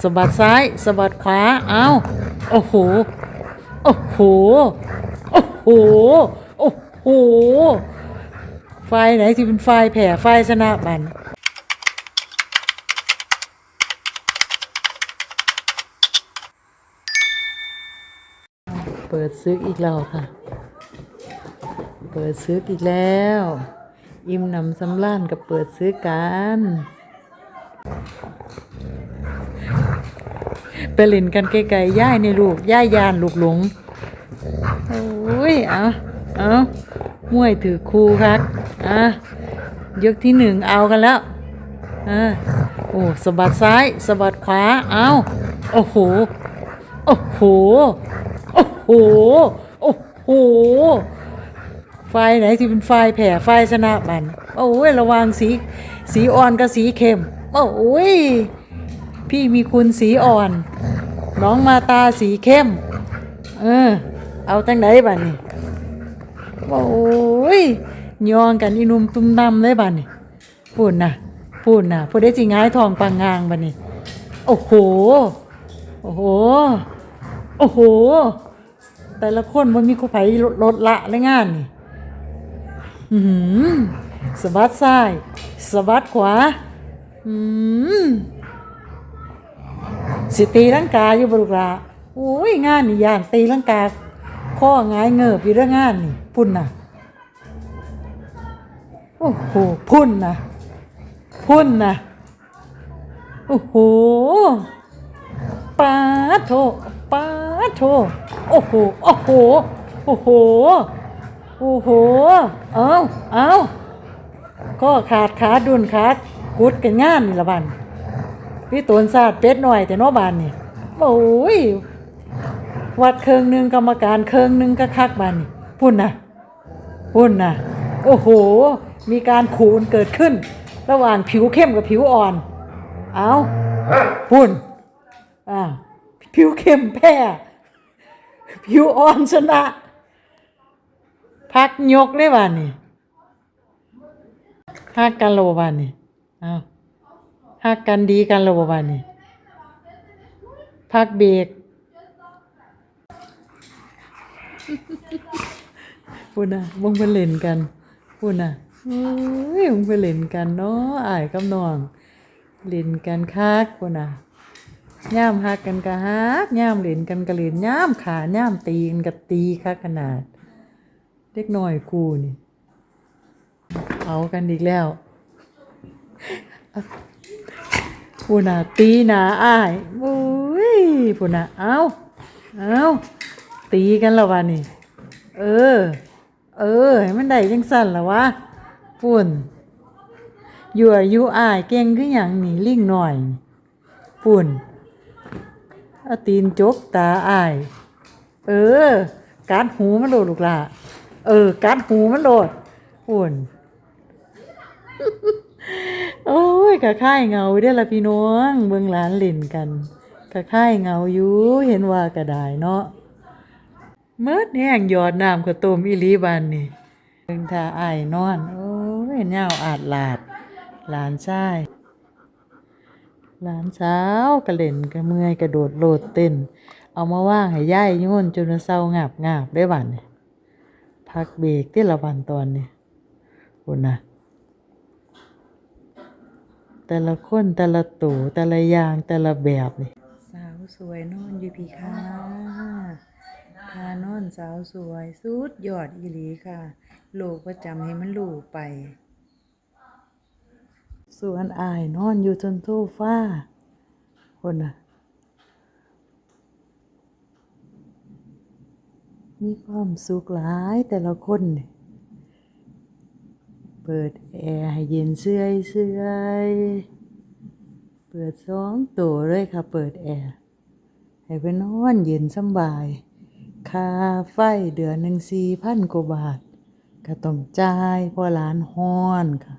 สะบัดซ้ายสะบัดขวา เอาโอ้โห โอ้โห โอ้โห โอ้โห ไฟไหนที่เป็นไฟแผ่ไฟชนะบันเปิดซึกอีกแล้วค่ะ เปิดซึกอีกแล้ว อิ่มหนำสำล้านกับเปิดซึกกัน ไปเล่นกันไกลๆย่ายในลูกย่ายยานลูกหลงโอ้ยเอาเอามวยถือคูครับอะยกที่หนึ่งเอากันแล้วอะโอ้สะบัดซ้ายสะบัดขวาเอาโอ้โหโอ้โหโอ้โหโอ้โหไฟไหนที่เป็นไฟแผ่ไฟชนะมันโอ้ยระวังสีสีอ่อนกับสีเข้ม โอ้ยพี่มีคุณสีอ่อน น้องมาตาสีเข้ม เออ เอาจังไหนบ้านี่โอ้ยยองกันอีนุ่มตุ้มดำเลยบ้านี่พูดนะพูดนะพูดได้จริงง่ายทองปังงางบ้านี่โอ้โห โอ้โห โอ้โห แต่ละคนมันมีคู่ไผลดละเลยงานนี่อือหือสะบัดซ้ายสะบัดขวา อืมสิตีลังกาอยู่บรุกลาโอ้ยงานนี่ยานตีลังกาข้อหงายเงือบอยู่เรื่องงานนี่พุ่นน่ะโอ้โหพุ่นน่ะพุ่นน่ะโอ้โหปาโถปาโถโอ้โหโอ้โหโอ้โหโอ้โห เอาเอาก็ขาดขาดุนขาด กุดกันงานนี่ละบันพี่ตูนซาดเป็ดหน่อยแต่นอบานนี่โอ้ยวัดเคิงหนึ่งกรรมการเคิงหนึ่งก็คักบานนี่พุ่นนะพุ่นนะโอ้โห มีการขูนเกิดขึ้น ระหว่างผิวเข้มกับผิวอ่อน เอาพุ่นอ่าผิวเข้มแพ้ ผิวอ่อนชนะ พักยกได้บานนี่พักกันโลบานนี่ อาฮักกันดีกันระบบานี่พักเบรกพูดนะมึงไปเล่นกันพูดนะเฮ้ยมึงไปเล่นกันเนาะอ้ายกับน้องเล่นกันคักพูดนะย่ามฮักกันกะฮักย่ามเล่นกันกะเล่นย่ามขาย่ามตีกันกะตีคักขนาด เด็กน้อยกูนี่ เอากันอีกแล้ว พูน่ะตีนาอ้ายโอ้ยพูน่ะเอาเอาตีกันแล้ววะนี่ เออ เออให้มันได้จังสั่นแล้ววะปุ่นอยู่อายุอ้ายเก่งคือหยังนี่ลิงหน่อย ปุ่นอตีนจกตาอ้าย เออกัดหูมันโลดลูกล่ะ เออกัดหูมันโลดปุ่น โอ้ยกะค่ายเงาเด้อละพี่น้องเบิ่งหลานเล่นกันกะค่ายเงาอยู่เห็นว่าก็ได้เนาะเมิดแห้งหยอดน้ำข้าวต้มอีหลีบานนี่เบิ่งท่าอ้ายนอน โอ้ยเหงาอาดลาด หลานชายหลานสาวกระเล่นกระเมื่อยกระโดดโลดเต้น เอามาว่างให้ย่ายโยนจนเศร้างาบงาบได้บันนี่พักเบรกที่ละวันตอนนี้คุณนะ แต่ละคนแต่ละตัวแต่ละอย่างแต่ละแบบนี่สาวสวยนอนอยู่พี่ค่ะทานอนสาวสวยสุดยอดอีหลีค่ะโลกประจำให้มันรูไป ส่วนอายนอนอยู่จนโซฟ้าคนน่ะ มีความสุขหลายแต่ละคนนี่ เปิดแอร์ให้เย็นเสื่อยเสื่อยเปิดสองตัวเลยค่ะ เปิดแอร์ให้ไปนอนเย็นสบายค่าไฟเดือนหนึ่งสี่พันกว่าบาท ก็ต้องจ่ายเพราะร้านห้อนค่ะ